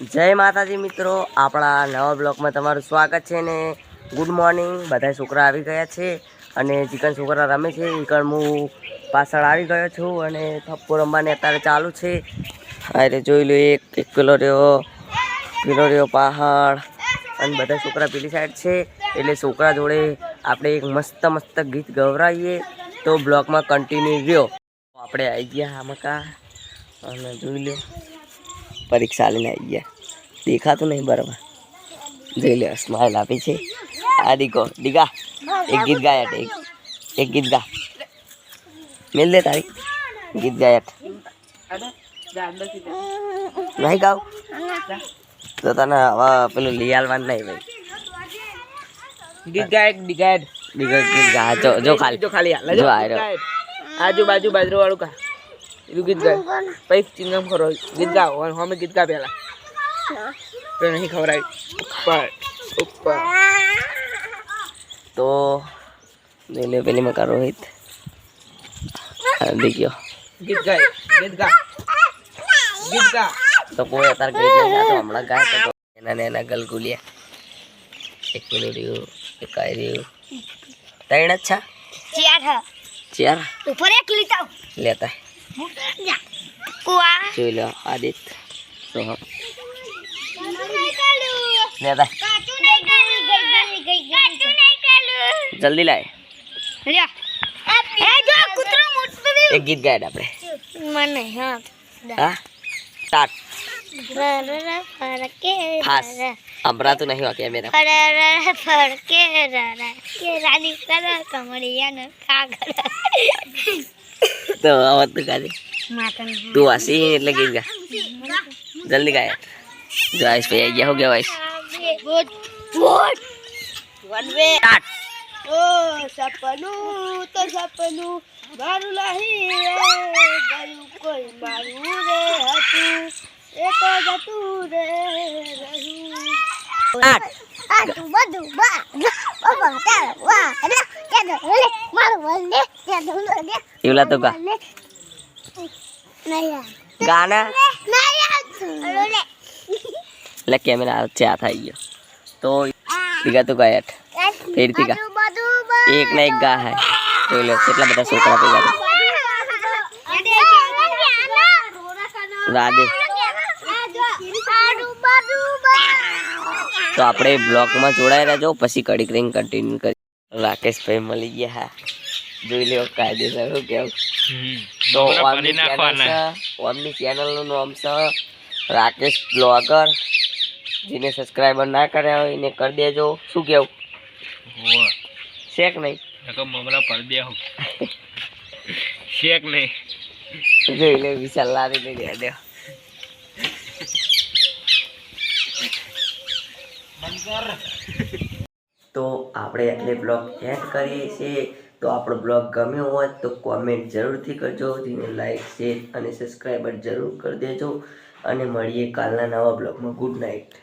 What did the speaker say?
જય માતાજી મિત્રો, આપણા નવા બ્લોગમાં તમારું સ્વાગત છે ને ગુડ મોર્નિંગ. બધા છોકરા આવી ગયા છે અને ચિકન છોકરા રમે છે. ચિકન હું પાછળ આવી ગયો છું અને થપ્પો રમવાની અત્યારે ચાલુ છે. અરે જોઈ લો એક એક પેલો રહ્યો પેલો રહ્યો પહાડ. અને બધા છોકરા પેલી સાઈડ છે. એટલે છોકરા જોડે આપણે એક મસ્ત મસ્ત ગીત ગવરાવીએ તો બ્લોગમાં કન્ટિન્યુ રહ્યો. આપણે આવી ગયા મકા. અને જોઈ લો. પરીક્ષા લઈને આવી ગયા. દેખાતું નહીં બરાબર. જોઈ લે સ્માઇલ આપી છે. આ દીકો દીકા એક ગીત ગાયટ એક એક ગીત ગા. મેલ દે તારી ગીત ગાયટ નહીં ગાવ? તો તને હવે પેલું લઈ આલવાનું નહીં ભાઈ. ગીત ગાય ગીત ગાય. ગીત ગા જો ખાલી. જો ખાલી જો. આજુબાજુ બાજરો વાળું કા. એનું ગીત ગાય. પછી ચિંગમ ખરો ગીત ગાઓ. અને અમે ગીત ગા પેલા તો નહીં ખવડાવી ઉપર ઉપર તો જોઈ લે પેલી મકા રોહિત. આ દીકરો ગીત ગાય ગીત ગા. ગીત ગા. તો કોઈ અત્યારે ગઈ નહીં ગાતો હમણાં ગાય તો એના ને એના ગલગુલિયા એક પેલું રહ્યું એક આ રહ્યું. ત્રણ જ છે? ચાર ચાર? ઉપર એક લીધા. લેતા. કુવા જોઈ લો આદિત સોહમ લેતા જલ્દી લાય એક ગીત ગાય આપણે મને હા હા સ્ટાર્ટ રરર ફરકે ફાસ રરર. સંભળાતું નહીં હોય કેમેરા ફરર ફરકે રરર. કે રાની કર કમળિયાનો કાગળ તો આવત તું માતન તું હસી એટલે ગઈ ગા જલ્દી ગાય. જો આઈસ ભાઈ ગયા. હો ગયા ice good good one way ઓ સપનું તો સપનું મારું નહીં રે. ગયું કોઈ મારું રે હતું. એક તો જતું રે રહ્યું. સ્ટાર્ટ આટલું બધું બા. બાબા તાર વાહ રે કે લે મારું વલ્લે કે લે એવલા તો ગા નયા ગાના નયા લે એટલે કેમેરા છે આ થઈ ગયો તો દીગા તો ગાયટ ફેરથી ગા બધું તો આપણે બ્લોગમાં જોડાઈ રહેજો પછી કડી કરીને કન્ટિન્યુ કરી. રાકેશભાઈ મળી ગયા હા. જોઈ લેવો કાયદેસર શું કેવું. તો ઓમની ચેનલ છે. ઓમની ચેનલનું નામ છે રાકેશ બ્લોગર. જેને સબસ્ક્રાઈબર ના કર્યા હોય એને કરી દેજો. શું કેવું? શેક નહીં? મમરા પર શેક નહીં? જોઈ લે વિશાલ લારી લઈ દે દે. તો આપણે એટલે બ્લોગ એડ કરીએ છીએ. તો આપણો બ્લોગ ગમ્યો હોય તો કોમેન્ટ જરૂરથી કરજો, જેને લાઈક શેર અને સબસ્ક્રાઈબર જરૂર કરી દેજો. અને મળીએ કાલના નવા બ્લોગમાં ગુડ નાઇટ